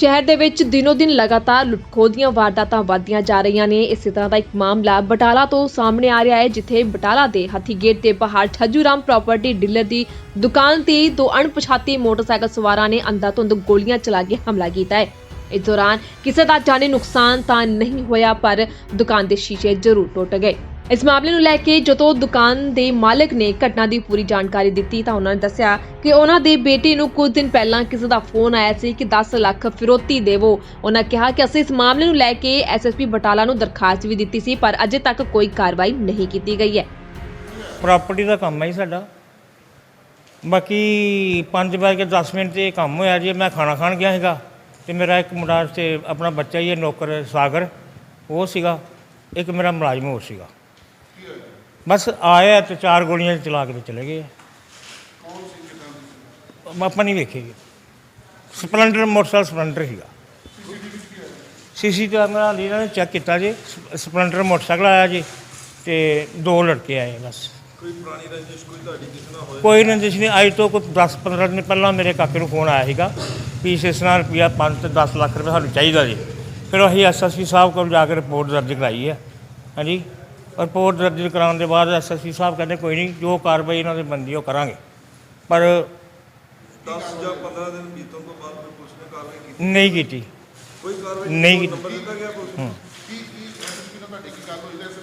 ਸ਼ਹਿਰ ਦੇ ਵਿੱਚ ਦਿਨੋ ਦਿਨ ਲਗਾਤਾਰ ਲੁੱਟਖੋ ਦੀਆਂ ਵਾਰਦਾਤਾਂ ਵੱਧਦੀਆਂ ਜਾ ਰਹੀਆਂ ਨੇ। ਇਸੇ ਤਰ੍ਹਾਂ ਦਾ ਇੱਕ ਮਾਮਲਾ ਬਟਾਲਾ ਤੋਂ ਸਾਹਮਣੇ ਆ ਰਿਹਾ ਹੈ, ਜਿੱਥੇ ਬਟਾਲਾ ਦੇ ਹਾਥੀ ਗੇਟ ਤੇ ਪਹਾੜ ਛੱਜੂਰਾਮ ਪ੍ਰਾਪਰਟੀ ਡੀਲਰ ਦੀ ਦੁਕਾਨ ਤੇ ਦੋ ਅਣਪਛਾਤੇ ਮੋਟਰਸਾਈਕਲ ਸਵਾਰਾਂ ਨੇ ਅੰਧਾਧੁੰਦ ਗੋਲੀਆਂ ਚਲਾ ਕੇ ਹਮਲਾ ਕੀਤਾ ਹੈ। ਇਸ ਦੌਰਾਨ ਕਿਸੇ ਦਾ ਜਾਨੀ ਨੁਕਸਾਨ ਤਾਂ ਨਹੀਂ ਹੋਇਆ, ਪਰ ਦੁਕਾਨ ਦੇ ਸ਼ੀਸ਼ੇ ਜ਼ਰੂਰ ਟੁੱਟ ਗਏ। ਇਸ ਮਾਮਲੇ ਨੂੰ ਲੈ ਕੇ ਜਦੋਂ ਦੁਕਾਨ ਦੇ ਮਾਲਕ ਨੇ ਘਟਨਾ ਦੀ ਪੂਰੀ ਜਾਣਕਾਰੀ ਦਿੱਤੀ ਤਾਂ ਉਹਨਾਂ ਨੇ ਦੱਸਿਆ ਕਿ ਉਹਨਾਂ ਦੇ ਬੇਟੇ ਨੂੰ ਕੁਝ ਦਿਨ ਪਹਿਲਾਂ ਕਿਸੇ ਦਾ ਫੋਨ ਆਇਆ ਸੀ ਕਿ 10 ਲੱਖ ਫਿਰੌਤੀ ਦੇਵੋ। ਉਹਨਾਂ ਕਿਹਾ ਕਿ ਅਸੀਂ ਇਸ ਮਾਮਲੇ ਨੂੰ ਲੈ ਕੇ ਐਸਐਸਪੀ ਬਟਾਲਾ ਨੂੰ ਦਰਖਾਸਤ ਵੀ ਦਿੱਤੀ ਸੀ, ਪਰ ਅਜੇ ਤੱਕ ਕੋਈ ਕਾਰਵਾਈ ਨਹੀਂ ਕੀਤੀ ਗਈ ਹੈ। ਪ੍ਰਾਪਰਟੀ ਦਾ ਕੰਮ ਹੈ ਜੀ ਸਾਡਾ। ਬਾਕੀ 5 ਵਜੇ 10 ਮਿੰਟ ਤੇ ਇਹ ਕੰਮ ਹੋਇਆ ਜੀ, ਮੈਂ ਖਾਣਾ ਖਾਣ ਗਿਆ ਸੀਗਾ। ਤੇ ਮੇਰਾ ਇੱਕ ਮੁੰਡਾ ਤੇ ਆਪਣਾ ਬੱਚਾ ਹੀ ਹੈ, ਨੌਕਰ ਸਾਗਰ, ਉਹ ਸੀਗਾ, ਇੱਕ ਮੇਰਾ ਮੁਲਾਜ਼ਮ ਹੋਰ ਸੀਗਾ। ਬਸ ਆਇਆ ਤੇ ਚਾਰ ਗੋਲੀਆਂ ਚਲਾ ਕੇ ਤੇ ਚਲੇ ਗਏ। ਕੌਣ ਆਪਾਂ ਨਹੀਂ ਵੇਖੇਗੇ ਸਪਲੈਂਡਰ, ਮੋਟਰਸਾਈਕਲ ਸਪਲੈਂਡਰ ਸੀਗਾ। ਸੀਸੀ ਕੈਮਰਾ ਇਹਨਾਂ ਨੇ ਚੈੱਕ ਕੀਤਾ ਜੀ। ਸਪ- ਸਪਲੈਂਡਰ ਮੋਟਰਸਾਈਕਲ ਆਇਆ ਜੀ ਤੇ ਦੋ ਲੜਕੇ ਆਏ ਬਸ। ਕੋਈ ਪੁਰਾਣੀ ਰੰਜਿਸ਼ ਕੋਈ ਤੁਹਾਡੀ ਕਿਸੇ ਨਾਲ ਹੋਏ ਕੋਈ ਰੰਜਿਸ਼ ਨਹੀਂ ਅੱਜ ਤੋਂ ਕੋਈ 10 15 ਦਿਨ ਪਹਿਲਾਂ ਮੇਰੇ ਕਾਕੇ ਨੂੰ ਫੋਨ ਆਇਆ ਸੀਗਾ ਵੀ ਇਸ ਨਾਲ ਰੁਪਿਆ 5 ਤੇ 10 ਲੱਖ ਰੁਪਏ ਸਾਨੂੰ ਚਾਹੀਦਾ ਜੀ। ਫਿਰ ਅਸੀਂ ਐਸਐਸਪੀ ਸਾਹਿਬ ਕੋਲ ਜਾ ਕੇ ਰਿਪੋਰਟ ਦਰਜ ਕਰਾਈ ਹੈ। ਹਾਂਜੀ? ਰਿਪੋਰਟ ਦਰਜ ਕਰਾਉਣ ਦੇ ਬਾਅਦ ਐਸਐਸਪੀ ਸਾਹਿਬ ਕਹਿੰਦੇ ਕੋਈ ਨਹੀਂ ਜੋ ਕਾਰਵਾਈ ਇਹਨਾਂ ਦੇ ਬੰਦੀ ਉਹ ਕਰਾਂਗੇ। ਪਰ 10 ਜਾਂ 15 ਦਿਨ ਬੀਤਣ ਤੋਂ ਬਾਅਦ ਫਿਰ ਪੁਲਿਸ ਨੇ ਕਾਰਵਾਈ ਕੀਤੀ? ਨਹੀਂ ਕੀਤੀ। ਕੋਈ ਕਾਰਵਾਈ ਨਹੀਂ ਕੋਈ ਕੀਤੀ। ਨੰਬਰ ਦਿੱਤਾ ਗਿਆ ਪੁਲਿਸ ਨੂੰ?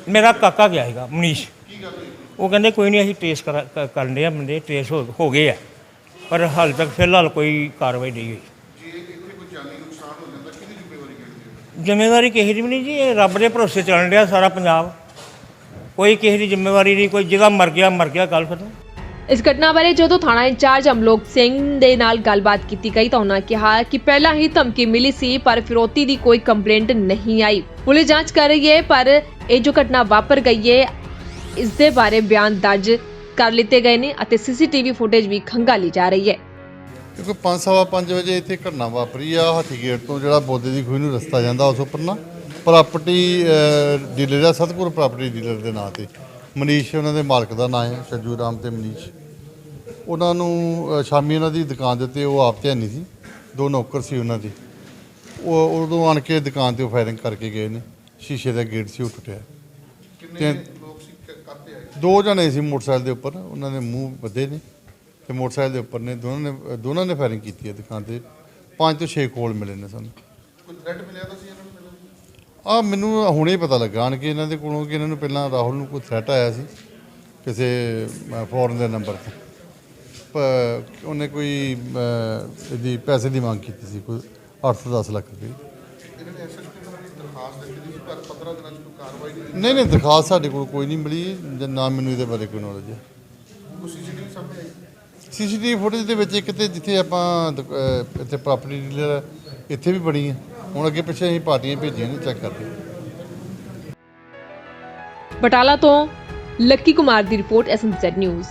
ਮੇਰਾ ਕਾਕਾ ਗਿਆ ਹੈਗਾ ਮਨੀਸ਼। ਉਹ ਕਹਿੰਦੇ ਕੋਈ ਨਹੀਂ ਅਸੀਂ ਟ੍ਰੇਸ ਕਰਨ ਦੇ ਆ ਬੰਦੇ ਟ੍ਰੇਸ ਹੋ ਗਏ ਆ। ਪਰ ਹਾਲ ਤੱਕ ਫਿਲਹਾਲ ਕੋਈ ਕਾਰਵਾਈ ਨਹੀਂ ਹੋਈ। ਜ਼ਿੰਮੇਵਾਰੀ ਕਿਸੇ ਦੀ ਵੀ ਨਹੀਂ ਜੀ ਇਹ ਰੱਬ ਦੇ ਭਰੋਸੇ ਚੱਲਣ ਰਿਹਾ ਸਾਰਾ ਪੰਜਾਬ। ਕੋਈ ਕਿਸੇ ਦੀ ਜ਼ਿੰਮੇਵਾਰੀ ਨਹੀਂ ਕੋਈ ਜਿਹਦਾ ਮਰ ਗਿਆ ਮਰ ਗਿਆ ਗੱਲ ਖਤਮ। ਇਸ ਘਟਨਾ ਬਾਰੇ ਜਦੋਂ ਥਾਣਾ ਇੰਚਾਰਜ ਅਮਲੋਕ ਸਿੰਘ ਦੇ ਨਾਲ ਗੱਲਬਾਤ ਕੀਤੀ ਗਈ ਤਾਂ ਉਹਨਾਂ ਕਿਹਾ ਕਿ ਪਹਿਲਾਂ ਹੀ ਧਮਕੀ ਮਿਲੀ ਸੀ ਪਰ ਫਿਰੌਤੀ ਦੀ ਕੋਈ ਕੰਪਲੇਂਟ ਨਹੀਂ ਆਈ। ਪੁਲਿਸ ਜਾਂਚ ਕਰ ਰਹੀ ਹੈ ਪਰ ਇਹ ਜੋ ਘਟਨਾ ਵਾਪਰ ਗਈ ਹੈ ਇਸ ਦੇ ਬਾਰੇ ਬਿਆਨ ਦਰਜ ਕਰ ਲਿੱਤੇ ਗਏ ਨੇ ਅਤੇ ਸੀਸੀਟੀਵੀ ਫੁਟੇਜ ਵੀ ਖੰਗਾਲੀ ਜਾ ਰਹੀ ਹੈ। ਕਿਉਂਕਿ ਪੰਜ ਸਵਾ ਪੰਜ ਵਜੇ ਇੱਥੇ ਘਟਨਾ ਵਾਪਰੀ ਆ ਹਾਥੀ ਗੇਟ ਤੋਂ ਜਿਹੜਾ ਬੋਦੇ ਦੀ ਖੂਹ ਨੂੰ ਰਸਤਾ ਜਾਂਦਾ ਉਸ ਉੱਪਰ ਨਾ ਪ੍ਰਾਪਰਟੀ ਡੀਲਰ ਆ ਸਤਪੁਰ ਪ੍ਰਾਪਰਟੀ ਡੀਲਰ ਦੇ ਨਾਂ ਤੇ। ਮਨੀਸ਼ ਉਹਨਾਂ ਦੇ ਮਾਲਕ ਦਾ ਨਾਂ ਹੈ ਸੱਜੂ ਰਾਮ ਤੇ ਮਨੀਸ਼। ਉਹਨਾਂ ਨੂੰ ਸ਼ਾਮੀ ਉਹਨਾਂ ਦੀ ਦੁਕਾਨ ਦੇ ਉੱਤੇ ਉਹ ਆਪ ਤੇ ਨਹੀਂ ਸੀ ਦੋ ਨੌਕਰ ਸੀ ਉਹਨਾਂ ਦੇ। ਉਹ ਉਦੋਂ ਆਣ ਕੇ ਦੁਕਾਨ ਤੇ ਫਾਇਰਿੰਗ ਕਰਕੇ ਗਏ ਨੇ ਸ਼ੀਸ਼ੇ ਦਾ ਗੇਟ ਸੀ ਉਹ ਟੁੱਟਿਆ। ਦੋ ਜਣੇ ਸੀ ਮੋਟਰਸਾਈਕਲ ਦੇ ਉੱਪਰ ਉਹਨਾਂ ਨੇ ਮੂੰਹ ਬੱਧੇ ਨੇ ਤੇ ਮੋਟਰਸਾਈਕਲ ਦੇ ਉੱਪਰ ਨੇ ਦੋਨਾਂ ਨੇ ਦੋਨਾਂ ਨੇ ਫਾਇਰਿੰਗ ਕੀਤੀ ਹੈ ਦੁਕਾਨ ਤੇ। ਪੰਜ ਤੋਂ 6 ਕੋਲ ਮਿਲੇ ਨੇ ਸਾਨੂੰ। ਕੋਈ ਥ੍ਰੈਟ ਮਿਲਿਆ ਤਾਂ ਸੀ ਇਹਨਾਂ ਨੂੰ ਪਹਿਲਾਂ? ਆ ਮੈਨੂੰ ਹੁਣੇ ਪਤਾ ਲੱਗਾ ਆਣ ਕੇ ਇਹਨਾਂ ਦੇ ਕੋਲੋਂ ਕਿ ਇਹਨਾਂ ਨੂੰ ਪਹਿਲਾਂ ਰਾਹੁਲ ਨੂੰ ਕੋਈ ਥ੍ਰੈਟ ਆਇਆ ਸੀ ਕਿਸੇ ਫੋਰਨ ਦੇ ਨੰਬਰ ਤੇ। ਉਹਨੇ ਕੋਈ ਇਹਦੀ ਪੈਸੇ ਦੀ ਮੰਗ ਕੀਤੀ ਸੀ ਕੋਈ 8 ਤੋਂ 10 ਲੱਖ ਰੁਪਏ। ਦਰਖਾਸਤ ਦਿੱਤੀ ਸੀ ਪਰ 15 ਦਿਨਾਂ 'ਚ ਕੋਈ ਕਾਰਵਾਈ ਨਹੀਂ ਨਹੀਂ ਨਹੀਂ ਦਰਖਾਸਤ ਸਾਡੇ ਕੋਲ ਕੋਈ ਨਹੀਂ ਮਿਲੀ ਜਾਂ ਨਾ ਮੈਨੂੰ ਇਹਦੇ ਬਾਰੇ ਕੋਈ ਨੌਲੇਜ ਹੈ। ਕੋਈ ਸੀਸੀਟੀਵੀ ਸਾਹਮਣੇ ਆਈ? ਸੀਸੀਟੀਵੀ ਫੁਟੇਜ ਦੇ ਵਿੱਚ ਇੱਕ ਤੇ ਜਿੱਥੇ ਆਪਾਂ ਦੁਕ- ਅਹ, ਇੱਥੇ ਪ੍ਰਾਪਰਟੀ ਡੀਲਰ ਇੱਥੇ ਵੀ ਬਣੀ ਹੈ। ਹੁਣ ਅੱਗੇ ਪਿੱਛੇ ਅਸੀਂ ਪਾਰਟੀਆਂ ਭੇਜੀਆਂ ਨੇ ਚੈੱਕ ਕਰਦੇ ਬਟਾਲਾ ਤੋਂ ਲੱਕੀ ਕੁਮਾਰ ਦੀ ਰਿਪੋਰਟ ਐਸਐਮਜ਼ੈਡ ਨਿਊਜ਼